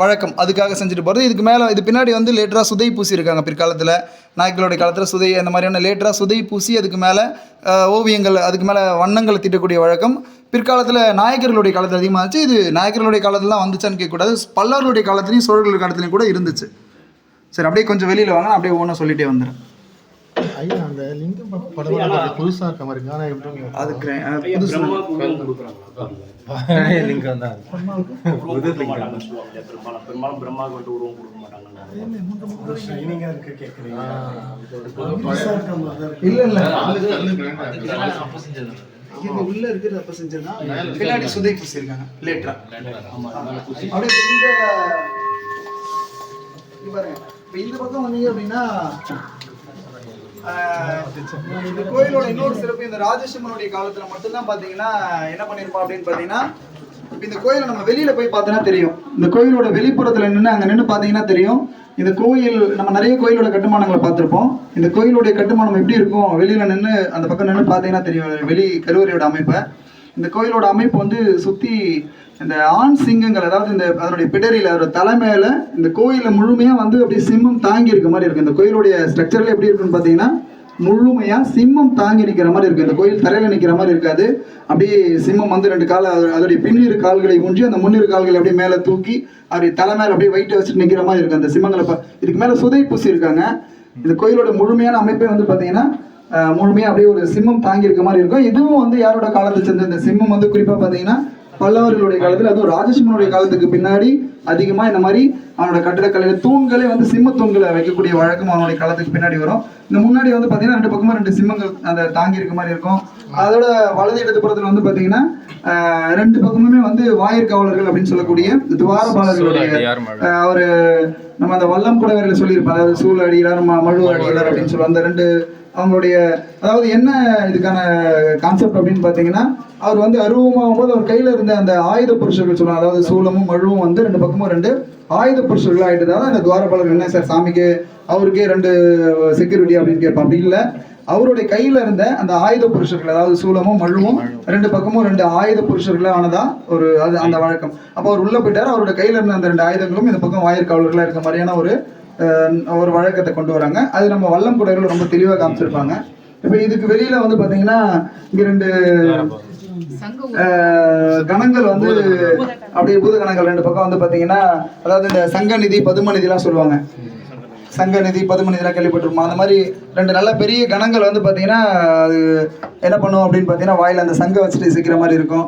வழக்கம். அதுக்காக செஞ்சுட்டு போகிறது இதுக்கு மேலே இது பின்னாடி வந்து லேட்டராக சுதை பூசியிருக்காங்க பிற்காலத்தில். நாய்க்களுடைய காலத்தில் சுதை அந்த மாதிரியான லேட்டராக சுதை பூசி அதுக்கு மேலே ஓவியங்கள் அதுக்கு மேலே வண்ணங்களை தீட்டக்கூடிய வழக்கம். பிற்காலத்தில் நாயக்கர்களுடைய காலத்தில் அதிகமாகச்சு இது நாயக்கர்களுடைய காலத்துலாம் வந்துச்சான்னு கேட்கக்கூடாது. பல்லவர்களுடைய காலத்துலையும் சோழர்களுடைய காலத்துலையும் கூட இருந்துச்சு. சரி அப்படியே கொஞ்சம் வெளியில் வாங்க. அப்படியே ஒவ்வொன்றா சொல்லிகிட்டே வந்துடுறேன் ஐயா அந்த லிங்கம் படம் வந்து புதுசா இருக்க மாதிரி இருக்கு ஆனா அதுக்கு அஹ், புதுசு. லிங்கம் தான். மாட்டாங்கன்னு சொல்லுவாங்க பெரும்பாலும் பிரம்மாவுக்கு வந்துட்டு உருவம் கொடுக்க மாட்டாங்கன்னு இல்லை இல்லை அப்போ செஞ்சது. இது உள்ள இருக்கிறது அப்ப செஞ்சதுதான் பின்னாடி சுதை பூசி இருக்காங்க லேட்டரா. அப்படியே இந்த பாருங்க. இப்ப இந்த பக்கம் வந்தீங்க அப்படின்னா இந்த கோயிலோட இன்னொரு சிறப்பு இந்த ராஜசிம்மனுடைய காலத்துல மட்டும்தான் பாத்தீங்கன்னா என்ன பண்ணிருப்போம் அப்படின்னு பாத்தீங்கன்னா இந்த கோயிலை நம்ம வெளியில போய் பார்த்தோன்னா தெரியும். இந்த கோயிலோட வெளிப்புறத்துல நின்று அங்க நின்று பாத்தீங்கன்னா தெரியும். இந்த கோயில் நம்ம நிறைய கோயிலோட கட்டுமானங்களை பார்த்துருப்போம். இந்த கோயிலுடைய கட்டுமானம் எப்படி இருக்கும்? வெளியில நின்று அந்த பக்கம் நின்று பார்த்தீங்கன்னா தெரியும். வெளி கருவறையோட அமைப்பை. இந்த கோயிலோட அமைப்பு வந்து சுற்றி இந்த ஆண் சிங்கங்கள் அதாவது இந்த அதனுடைய பிடரியில் அதோட தலைமையில் இந்த கோயிலில் முழுமையாக வந்து அப்படியே சிம்மம் தாங்கி இருக்க மாதிரி இருக்குது இந்த கோயிலுடைய ஸ்ட்ரக்சரில் எப்படி இருக்குன்னு பார்த்தீங்கன்னா முழுமையாக சிம்மம் தாங்கி நிற்கிற மாதிரி இருக்குது இந்த கோயில் தரையில் நிற்கிற மாதிரி இருக்காது. அப்படியே சிம்மம் வந்து ரெண்டு கால அதோடைய பின்னிரு கால்களை ஊன்றி அந்த முன்னிரு கால்களை அப்படியே மேலே தூக்கி அப்படி தலை மேலே அப்படியே வெயிட்டை வச்சுட்டு நிற்கிற மாதிரி இருக்குது அந்த சிம்மங்களை இதுக்கு மேலே சுதை பூசி இருக்காங்க. இந்த கோயிலோட முழுமையான அமைப்பே வந்து பார்த்தீங்கன்னா முழுமையாக அப்படியே ஒரு சிம்மம் தாங்கியிருக்க மாதிரி இருக்கும். இதுவும் வந்து யாரோட காலத்தை சேர்ந்த இந்த சிம்மம் வந்து குறிப்பாக பார்த்தீங்கன்னா பல்லவர்களுடைய காலத்தில் அதுவும் ராஜசிம்மனுடைய காலத்துக்கு பின்னாடி அதிகமா இந்த மாதிரி அவனோட கட்டிடக்கலையில தூண்களே வந்து சிம்ம தூண்களை வைக்கக்கூடிய வழக்கம் அவனுடைய காலத்துக்கு பின்னாடி வரும். இந்த முன்னாடி வந்து பாத்தீங்கன்னா ரெண்டு பக்கமும் ரெண்டு சிம்மங்கள் அந்த தாங்கி இருக்க மாதிரி இருக்கும். அதோட வலது இடது புறத்துல வந்து பாத்தீங்கன்னா ஆஹ், ரெண்டு பக்கமுமே வந்து வாயிற்காவலர்கள் அப்படின்னு சொல்லக்கூடிய துவாரபாலர்களுடைய அவரு நம்ம அந்த வல்லம் குடவரையில சொல்லியிருப்போம் அதாவது சூழ அடிகளார் ம- மழு அடிகளார் அப்படின்னு சொல்லுவோம் அந்த ரெண்டு அவங்களுடைய அதாவது என்ன இதுக்கான கான்செப்ட் அப்படின்னு பார்த்தீங்கன்னா அவர் வந்து அருவமாகும் போது அவர் கையில இருந்த அந்த ஆயுத புருஷர்கள் சொல்லுவாங்க. அதாவது சூலமும் மழுவும் வந்து ரெண்டு பக்கமும் ரெண்டு ஆயுத புருஷர்கள் ஆயிட்டதால அந்த துவாரபாலர் என்ன சார் சாமிக்கு அவருக்கே ரெண்டு செக்யூரிட்டி அப்படின்னு கேட்போம் அப்படி இல்லை. அவருடைய கையில இருந்த அந்த ஆயுத புருஷர்கள் அதாவது சூலமும் மழுவும் ரெண்டு பக்கமும் ரெண்டு ஆயுத புருஷர்களா ஆனதா ஒரு அது அந்த வழக்கம். அப்போ அவர் உள்ள போயிட்டாரு அவரோட கையில இருந்த அந்த ரெண்டு ஆயுதங்களும் இந்த பக்கம் வாயிற்காவலர்களா இருக்க மாதிரியான ஒரு ஒரு வழக்கத்தை கொண்டு வராங்க. அது நம்ம வல்லம் குடைகள் ரொம்ப தெளிவாக காமிச்சிருப்பாங்க. இப்போ இதுக்கு வெளியில வந்து பாத்தீங்கன்னா இங்க ரெண்டு கணங்கள் வந்து அப்படியே பூத கணங்கள் ரெண்டு பக்கம் வந்து பார்த்தீங்கன்னா அதாவது இந்த சங்க நிதி பதும நிதிலாம் சொல்லுவாங்க. சங்க நிதி பதும நிதிலாம் கேள்விப்பட்டிருப்போம். அந்த மாதிரி ரெண்டு நல்ல பெரிய கணங்கள் வந்து பார்த்தீங்கன்னா அது என்ன பண்ணுவோம் அப்படின்னு பார்த்தீங்கன்னா வாயில் அந்த சங்க வச்சுட்டு சிக்கிற மாதிரி இருக்கும்.